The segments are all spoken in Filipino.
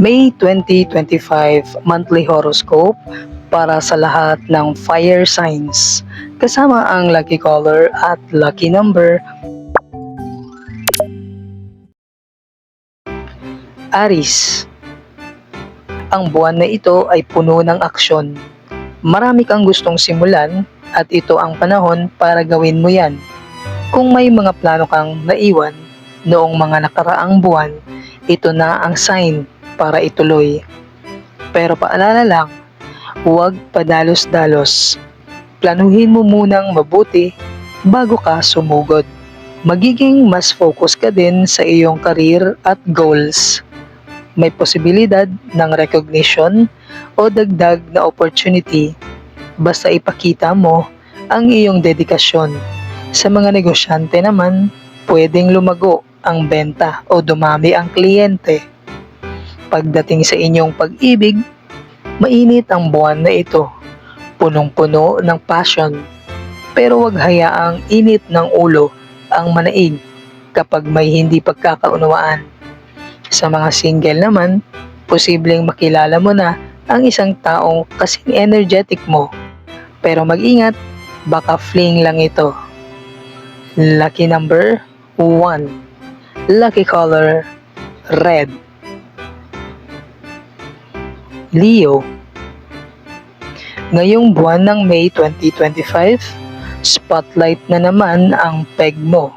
May 2025 monthly horoscope para sa lahat ng fire signs kasama ang lucky color at lucky number. Aris Ang buwan na ito ay puno ng aksyon. Marami kang gustong simulan at ito ang panahon para gawin mo yan. Kung may mga plano kang naiwan noong mga nakaraang buwan, ito na ang sign para ituloy. Pero paalala lang, huwag padalos-dalos. Planuhin mo munang mabuti bago ka sumugod. Magiging mas focus ka din sa iyong career at goals. May posibilidad ng recognition o dagdag na opportunity basta ipakita mo ang iyong dedikasyon. Sa mga negosyante naman, pwedeng lumago ang benta o dumami ang kliyente. Pagdating sa inyong pag-ibig, mainit ang buwan na ito. Punong-puno ng passion. Pero wag hayaang init ng ulo ang manaig kapag may hindi pagkakaunawaan. Sa mga single naman, posibleng makilala mo na ang isang taong kasing energetic mo. Pero mag-ingat, baka fling lang ito. Lucky number 1. Lucky color red. Leo Ngayong buwan ng May 2025, spotlight na naman ang peg mo.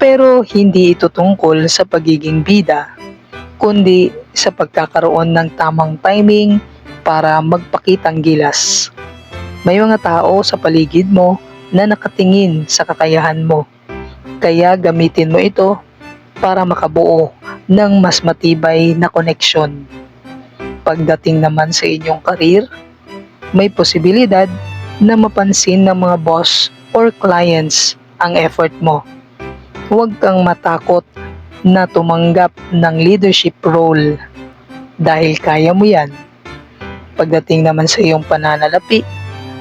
Pero hindi ito tungkol sa pagiging bida, kundi sa pagkakaroon ng tamang timing para magpakitang gilas. May mga tao sa paligid mo na nakatingin sa kakayahan mo. Kaya gamitin mo ito para makabuo ng mas matibay na koneksyon. Pagdating naman sa inyong karir, may posibilidad na mapansin ng mga boss or clients ang effort mo. Huwag kang matakot na tumanggap ng leadership role dahil kaya mo yan. Pagdating naman sa iyong pananalapi,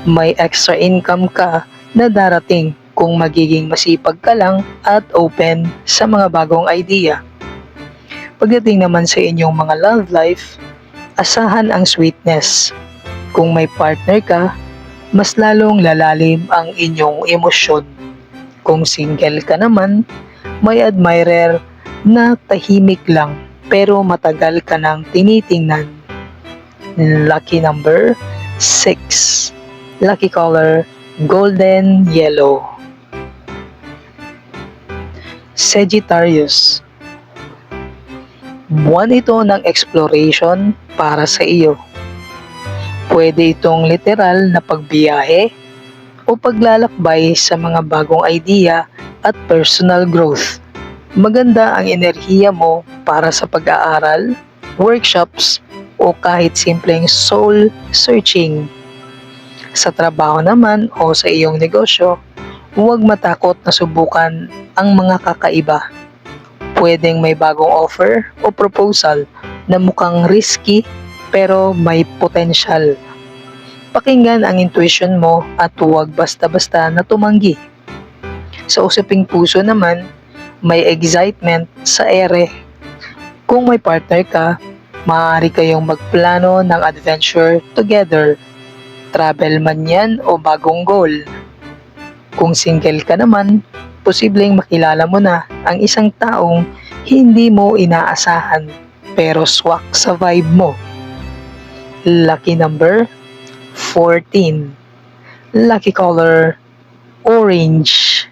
may extra income ka na darating kung magiging masipag ka lang at open sa mga bagong idea. Pagdating naman sa inyong mga love life, asahan ang sweetness. Kung may partner ka, mas lalong lalalim ang inyong emosyon. Kung single ka naman, may admirer na tahimik lang pero matagal ka nang tinitingnan. Lucky number 6. Lucky color golden yellow. Sagittarius Buwan ito ng exploration para sa iyo. Pwede itong literal na pagbiyahe o paglalakbay sa mga bagong idea at personal growth. Maganda ang enerhiya mo para sa pag-aaral, workshops, o kahit simpleng soul searching. Sa trabaho naman o sa iyong negosyo, huwag matakot na subukan ang mga kakaiba. Pwedeng may bagong offer o proposal na mukhang risky pero may potential. Pakinggan ang intuition mo at huwag basta-basta na tumanggi. Sa usaping puso naman, may excitement sa ere. Kung may partner ka, maaari kayong magplano ng adventure together. Travel man yan o bagong goal. Kung single ka naman, posibleng makilala mo na ang isang taong hindi mo inaasahan pero swak sa vibe mo. Lucky number 14. Lucky color orange.